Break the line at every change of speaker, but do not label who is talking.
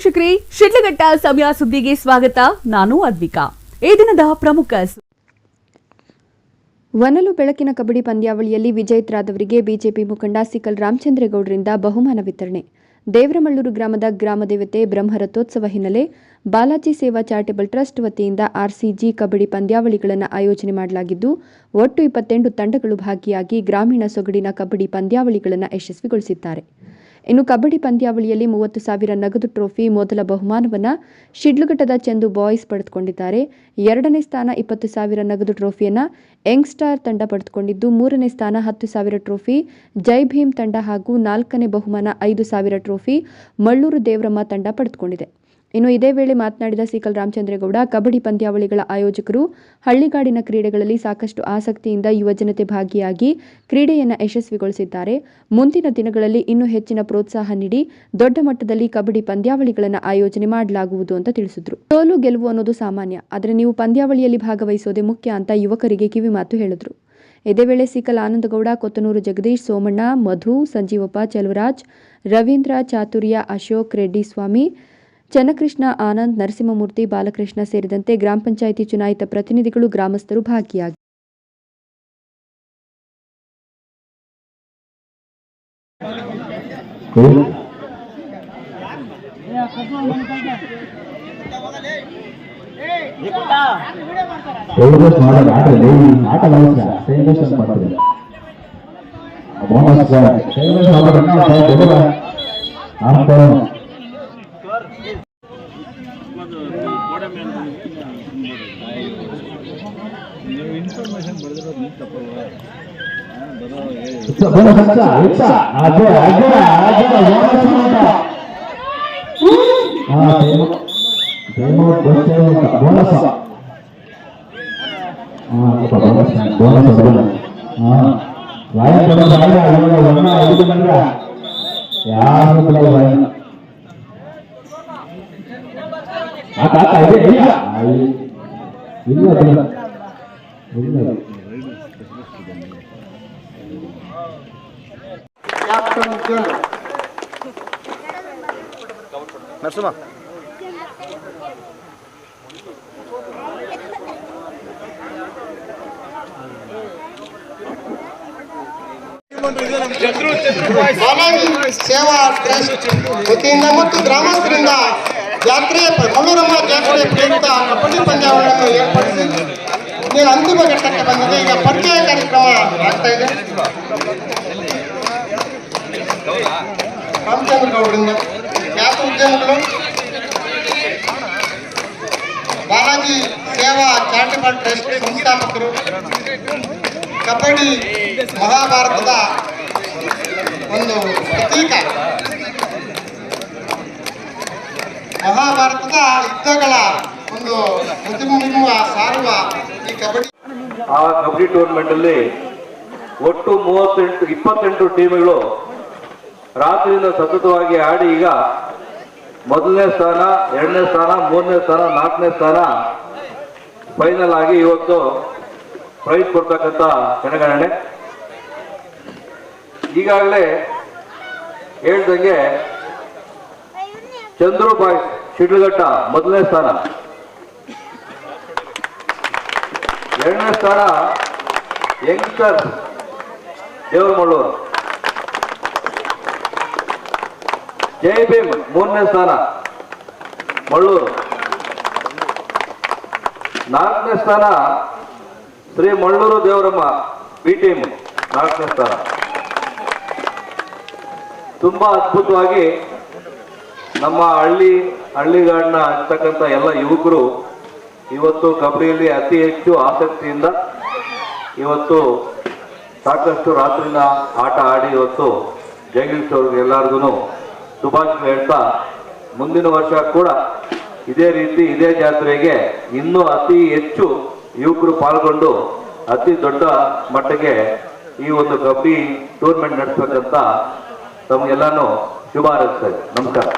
ವೀಕ್ಷಕರೇ, ಶಿಡ್ಲಘಟ್ಟ ಸಮಯ ಸುದ್ದಿಗೆ ಸ್ವಾಗತ. ನಾನು ಅದ್ವಿಕಾ. ಈ ದಿನದ ಪ್ರಮುಖ
ವನಲು ಬೆಳಕಿನ ಕಬಡ್ಡಿ ಪಂದ್ಯಾವಳಿಯಲ್ಲಿ ವಿಜೇತರಾದವರಿಗೆ ಬಿಜೆಪಿ ಮುಖಂಡ ಸಿಕಲ್ ರಾಮಚಂದ್ರೇಗೌಡರಿಂದ ಬಹುಮಾನ ವಿತರಣೆ. ದೇವರಮಳ್ಳೂರು ಗ್ರಾಮದ ಗ್ರಾಮದೇವತೆ ಬ್ರಹ್ಮರಥೋತ್ಸವ ಹಿನ್ನೆಲೆ ಬಾಲಾಜಿ ಸೇವಾ ಚಾರಿಟೇಬಲ್ ಟ್ರಸ್ಟ್ ವತಿಯಿಂದ ಆರ್ಸಿಜಿ ಕಬಡ್ಡಿ ಪಂದ್ಯಾವಳಿಗಳನ್ನು ಆಯೋಜನೆ ಮಾಡಲಾಗಿದ್ದು, ಒಟ್ಟು ಇಪ್ಪತ್ತೆಂಟು ತಂಡಗಳು ಭಾಗಿಯಾಗಿ ಗ್ರಾಮೀಣ ಸೊಗಡಿನ ಕಬಡ್ಡಿ ಪಂದ್ಯಾವಳಿಗಳನ್ನು ಯಶಸ್ವಿಗೊಳಿಸಿದ್ದಾರೆ. ಇನ್ನು ಕಬಡ್ಡಿ ಪಂದ್ಯಾವಳಿಯಲ್ಲಿ ಮೂವತ್ತು ಸಾವಿರ ನಗದು ಟ್ರೋಫಿ, ಮೊದಲ ಬಹುಮಾನವನ್ನು ಶಿಡ್ಲಘಟ್ಟದ ಚಂದು ಬಾಯ್ಸ್ ಪಡೆದುಕೊಂಡಿದ್ದಾರೆ. ಎರಡನೇ ಸ್ಥಾನ ಇಪ್ಪತ್ತು ಸಾವಿರ ನಗದು ಟ್ರೋಫಿಯನ್ನು ಯಂಗ್ ಸ್ಟಾರ್ ತಂಡ ಪಡೆದುಕೊಂಡಿದ್ದು, ಮೂರನೇ ಸ್ಥಾನ ಹತ್ತು ಸಾವಿರ ಟ್ರೋಫಿ, ಜೈ ಭೀಮ್ ತಂಡ ಹಾಗೂ ನಾಲ್ಕನೇ ಬಹುಮಾನ ಐದು ಸಾವಿರ ಟ್ರೋಫಿ ಮಳ್ಳೂರು ದೇವರಮ್ಮ ತಂಡ ಪಡೆದುಕೊಂಡಿದೆ. ಇನ್ನು ಇದೇ ವೇಳೆ ಮಾತನಾಡಿದ ಸಿಕಲ್ ರಾಮಚಂದ್ರೇಗೌಡ, ಕಬಡ್ಡಿ ಪಂದ್ಯಾವಳಿಗಳ ಆಯೋಜಕರು ಹಳ್ಳಿಗಾಡಿನ ಕ್ರೀಡೆಗಳಲ್ಲಿ ಸಾಕಷ್ಟು ಆಸಕ್ತಿಯಿಂದ ಯುವಜನತೆ ಭಾಗಿಯಾಗಿ ಕ್ರೀಡೆಯನ್ನು ಯಶಸ್ವಿಗೊಳಿಸಿದ್ದಾರೆ. ಮುಂದಿನ ದಿನಗಳಲ್ಲಿ ಇನ್ನೂ ಹೆಚ್ಚಿನ ಪ್ರೋತ್ಸಾಹ ನೀಡಿ ದೊಡ್ಡ ಮಟ್ಟದಲ್ಲಿ ಕಬಡ್ಡಿ ಪಂದ್ಯಾವಳಿಗಳನ್ನು ಆಯೋಜನೆ ಮಾಡಲಾಗುವುದು ಅಂತ ತಿಳಿಸಿದ್ರು. ಸೋಲು ಗೆಲುವು ಅನ್ನೋದು ಸಾಮಾನ್ಯ, ಆದರೆ ನೀವು ಪಂದ್ಯಾವಳಿಯಲ್ಲಿ ಭಾಗವಹಿಸೋದೇ ಮುಖ್ಯ ಅಂತ ಯುವಕರಿಗೆ ಕಿವಿಮಾತು ಹೇಳಿದ್ರು. ಇದೇ ವೇಳೆ ಸಿಕಲ್ ಆನಂದಗೌಡ, ಕೊತ್ತನೂರು ಜಗದೀಶ್, ಸೋಮಣ್ಣ, ಮಧು, ಸಂಜೀವಪ್ಪ, ಚೆಲುವರಾಜ್, ರವೀಂದ್ರ ಚಾತುರ್ಯ, ಅಶೋಕ್ ರೆಡ್ಡಿ ಸ್ವಾಮಿ ಚನ್ನಕೃಷ್ಣ ಆನಂದ್ ನರಸಿಂಹಮೂರ್ತಿ ಬಾಲಕೃಷ್ಣ ಸೇರಿದಂತೆ ಗ್ರಾಮ ಪಂಚಾಯಿತಿ ಚುನಾಯಿತ ಪ್ರತಿನಿಧಿಗಳು ಗ್ರಾಮಸ್ಥರು ಭಾಗಿಯಾಗಿ
ಆಟ ಲಾಸ್ ಸೆಲೆಬ್ರೇಷನ್ ಮಾಡ್ತಾರೆ ಬೋನಸ್ ಸೆಲೆಬ್ರೇಷನ್ ಮಾಡೋದನ್ನ ದೊಡ್ಡ ವಾಯ ಅಲ್ಲ ವರ್ಣ ಐದು ಬಂದ್ರ ಯಾರು ಕೂಡ ವಾಯ ಆತ ಆತ ಇದೆ ಇಲ್ಲ ಐ- ಇಲ್ಲ ಇಲ್ಲ ಇಲ್ಲ
ನರಸಿಂಹ
ಬಾಲಾಜಿ ಸೇವಾ ಟ್ರಸ್ಟ್ ವತಿಯಿಂದ ಮತ್ತು ಗ್ರಾಮಸ್ಥರಿಂದ ಜಾತ್ರೆಯ ಮಲ್ಲೂರಮ್ಮ ಜಾತ್ರೆಯ ಪ್ರಯುಕ್ತ ಕಬಡ್ಡಿ ಪಂದ್ಯಾವಳಿಯನ್ನು ಏರ್ಪಡಿಸಿ ನೀವು ಅಂತಿಮ ಘಟ್ಟಕ್ಕೆ ಬಂದಿದೆ. ಈಗ ಪರಿಚಯ ಕಾರ್ಯಕ್ರಮ ಆಗ್ತಾ ಇದೆ. ರಾಮಚಂದ್ರಗೌಡರಿಂದ ಖ್ಯಾತ ಉದ್ಯಮಗಳು, ಬಾಲಾಜಿ ಸೇವಾ ಚಾರಿಟಬಲ್ ಟ್ರಸ್ಟ್ ಸಂಸ್ಥಾಪಕರು, ಕಬಡ್ಡಿ ಮಹಾಭಾರತದ ಒಂದು ಪ್ರತೀಕ. ಮಹಾಭಾರತದ ಯುದ್ಧಗಳ ಒಂದು ಪ್ರತಿಬಿಂಬ ಸಾರುವ ಈ ಕಬಡ್ಡಿ
ಆ ಕಬಡ್ಡಿ ಟೂರ್ನಮೆಂಟ್ ಅಲ್ಲಿ ಒಟ್ಟು ಮೂವತ್ತೆಂಟು, ಇಪ್ಪತ್ತೆಂಟು ಟೀಮ್ಗಳು ರಾತ್ರಿಯಿಂದ ಸತತವಾಗಿ ಆಡಿ ಈಗ ಮೊದಲನೇ ಸ್ಥಾನ, ಎರಡನೇ ಸ್ಥಾನ, ಮೂರನೇ ಸ್ಥಾನ, ನಾಲ್ಕನೇ ಸ್ಥಾನ ಫೈನಲ್ ಆಗಿ ಇವತ್ತು ಪ್ರೈಸ್ ಕೊಡ್ತಕ್ಕಂಥ ಕ್ಷಣಗಣನೆ ಈಗಾಗಲೇ ಹೇಳ್ದಂಗೆ ಚಂದ್ರು ಬಾಯ್ ಶಿಡ್ಲಘಟ್ಟ ಮೊದಲನೇ ಸ್ಥಾನ. ಎರಡನೇ ಸ್ಥಾನ ಯಂಗ್ಸ್ಟರ್ ದೇವರಮಳ್ಳೂರು. ಜೈ ಭೀಮ್ ಮೂರನೇ ಸ್ಥಾನ ಮಳ್ಳೂರು. ನಾಲ್ಕನೇ ಸ್ಥಾನ ಶ್ರೀ ಮಳ್ಳೂರು ದೇವರಮ್ಮ ಬಿ ಟೀಮ್ ನಾಲ್ಕನೇ ಸ್ಥಾನ. ತುಂಬಾ ಅದ್ಭುತವಾಗಿ ನಮ್ಮ ಹಳ್ಳಿ, ಹಳ್ಳಿಗಳನ್ನ ಹಾಕ್ತಕ್ಕಂಥ ಎಲ್ಲ ಯುವಕರು ಇವತ್ತು ಕಬಡ್ಡಿಯಲ್ಲಿ ಅತಿ ಹೆಚ್ಚು ಆಸಕ್ತಿಯಿಂದ ಇವತ್ತು ಸಾಕಷ್ಟು ರಾತ್ರಿನ ಆಟ ಆಡಿ ಇವತ್ತು ಜಯಗಿರಿಸೋರ್ಗೆ ಎಲ್ಲರಿಗೂ ಶುಭಾಶಯ ಹೇಳ್ತಾ ಮುಂದಿನ ವರ್ಷ ಕೂಡ ಇದೇ ರೀತಿ ಇದೇ ಜಾತ್ರೆಗೆ ಇನ್ನೂ ಅತಿ ಹೆಚ್ಚು ಯುವಕರು ಪಾಲ್ಗೊಂಡು ಅತಿ ದೊಡ್ಡ ಮಟ್ಟಿಗೆ ಈ ಒಂದು ಕಬಡ್ಡಿ ಟೂರ್ನಮೆಂಟ್ ನಡೆಸಬೇಕಂತ ತಮಗೆಲ್ಲಾನು ಶುಭ ಹಾರೈಸ್ತೇವೆ ನಮಸ್ಕಾರ.